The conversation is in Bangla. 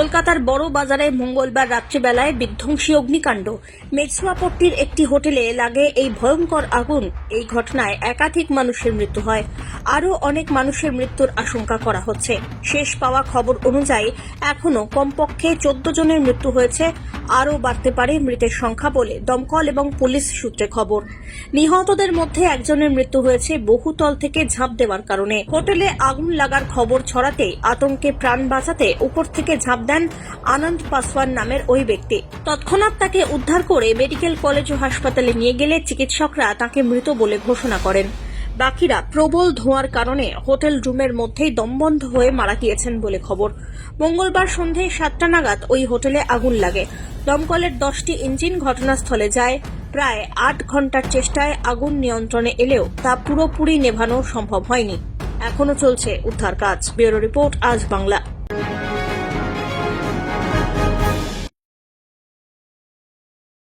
কলকাতার বড় বাজারে মঙ্গলবার রাত্রিবেলায় বিধ্বংসী অগ্নিকাণ্ড। মেটসুয়াপট্টির একটি হোটেলে লাগে এই ভয়ঙ্কর আগুন। এই ঘটনায় একাধিক মানুষের মৃত্যু হয়। আরও অনেক মানুষের মৃত্যুর আশঙ্কা করা হচ্ছে। শেষ পাওয়া খবর অনুযায়ী, এখনও কমপক্ষে চোদ্দ জনের মৃত্যু হয়েছে। আরও বাড়তে পারে মৃতের সংখ্যা বলে দমকল এবং পুলিশ সূত্রে খবর। নিহতদের মধ্যে একজনের মৃত্যু হয়েছে বহুতল থেকে ঝাঁপ দেওয়ার কারণে। হোটেলে আগুন লাগার খবর ছড়াতে আতঙ্কে প্রাণ বাঁচাতে উপর থেকে ঝাঁপ দেন আনন্দ পাসওয়ান নামের ওই ব্যক্তি। তৎক্ষণাৎ তাকে উদ্ধার করে মেডিকেল কলেজ ও হাসপাতালে নিয়ে গেলে চিকিৎসকরা তাকে মৃত বলে ঘোষণা করেন। বাকিরা প্রবল ধোঁয়ার কারণে হোটেল রুমের মধ্যেই দমবন্ধ হয়ে মারা গিয়েছেন বলে খবর। মঙ্গলবার সন্ধে সাতটা নাগাদ ওই হোটেলে আগুন লাগে। দমকলের দশটি ইঞ্জিন ঘটনাস্থলে যায়। প্রায় আট ঘণ্টার চেষ্টায় আগুন নিয়ন্ত্রণে এলেও তা পুরোপুরি নেভানো সম্ভব হয়নি। এখনও চলছে উদ্ধার কাজ। ব্যুরো রিপোর্ট আজ বাংলা।